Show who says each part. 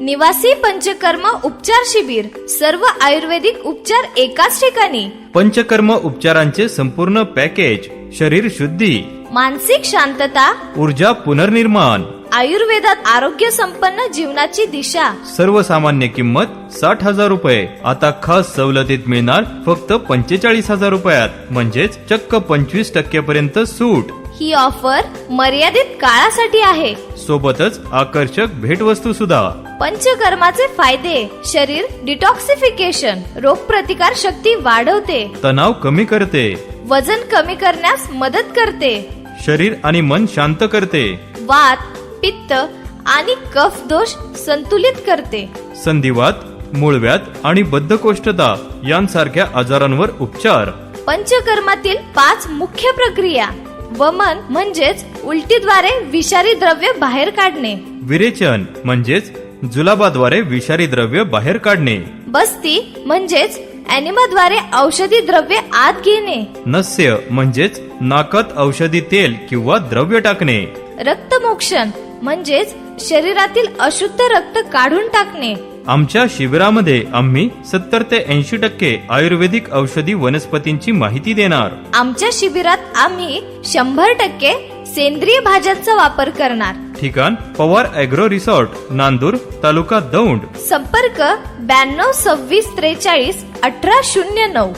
Speaker 1: निवासी पंचकर्म उपचार शिबिर सर्व आयुर्वेदिक उपचार एकाच ठिकाणी.
Speaker 2: पंचकर्म उपचारांचे संपूर्ण पॅकेज शरीर शुद्धी.
Speaker 1: मानसिक शांतता.
Speaker 2: ऊर्जा पुनर्निर्माण.
Speaker 1: आयुर्वेदात आरोग्य संपन्न जीवनाची दिशा.
Speaker 2: सर्वसामान्य किंमत साठ हजार रुपये. आता खास सवलतीत मिळणार फक्त पंचेचाळीस हजार रुपयात. म्हणजेच चक्क पंचवीस टक्क्यापर्यंत सूट.
Speaker 1: ही ऑफर मर्यादित काळासाठी आहे.
Speaker 2: सोबतच आकर्षक भेटवस्तू सुद्धा.
Speaker 1: पंचकर्माचे फायदे शरीर डिटॉक्सिफिकेशन रोगप्रतिकार शक्ती वाढवते.
Speaker 2: तणाव कमी करते.
Speaker 1: वजन कमी करण्यास मदत करते.
Speaker 2: शरीर आणि मन शांत करते.
Speaker 1: वात पित्त आणि कफ दोष संतुलित करते.
Speaker 2: संधिवात मूळव्याध आणि बद्धकोष्ठता यांसारख्या आजारांवर उपचार.
Speaker 1: पंचकर्मातील पाच मुख्य प्रक्रिया. वमन म्हणजेच उलटीद्वारे विषारी द्रव्य बाहेर काढणे.
Speaker 2: विरेचन म्हणजेच जुलाबाद्वारे विषारी द्रव्य बाहेर काढणे.
Speaker 1: बस्ती म्हणजेच अॅनिमाद्वारे औषधी द्रव्य आत घेणे.
Speaker 2: नस्य म्हणजेच नाकात औषधी तेल किंवा द्रव्य टाकणे.
Speaker 1: रक्तमोक्षण म्हणजेच शरीरातील अशुद्ध रक्त काढून टाकणे.
Speaker 2: आमच्या शिबिरामध्ये आम्ही सत्तर ते ऐंशी टक्के आयुर्वेदिक औषधी वनस्पतींची माहिती देणार.
Speaker 1: आमच्या शिबिरात आम्ही शंभर टक्के सेंद्रिय भाज्यांचा वापर करणार.
Speaker 2: ठिकाण पवार अॅग्रो रिसॉर्ट नांदूर तालुका दौंड.
Speaker 1: संपर्क ब्याण्णव सव्वीस त्रेचाळीस अठरा शून्य नऊ.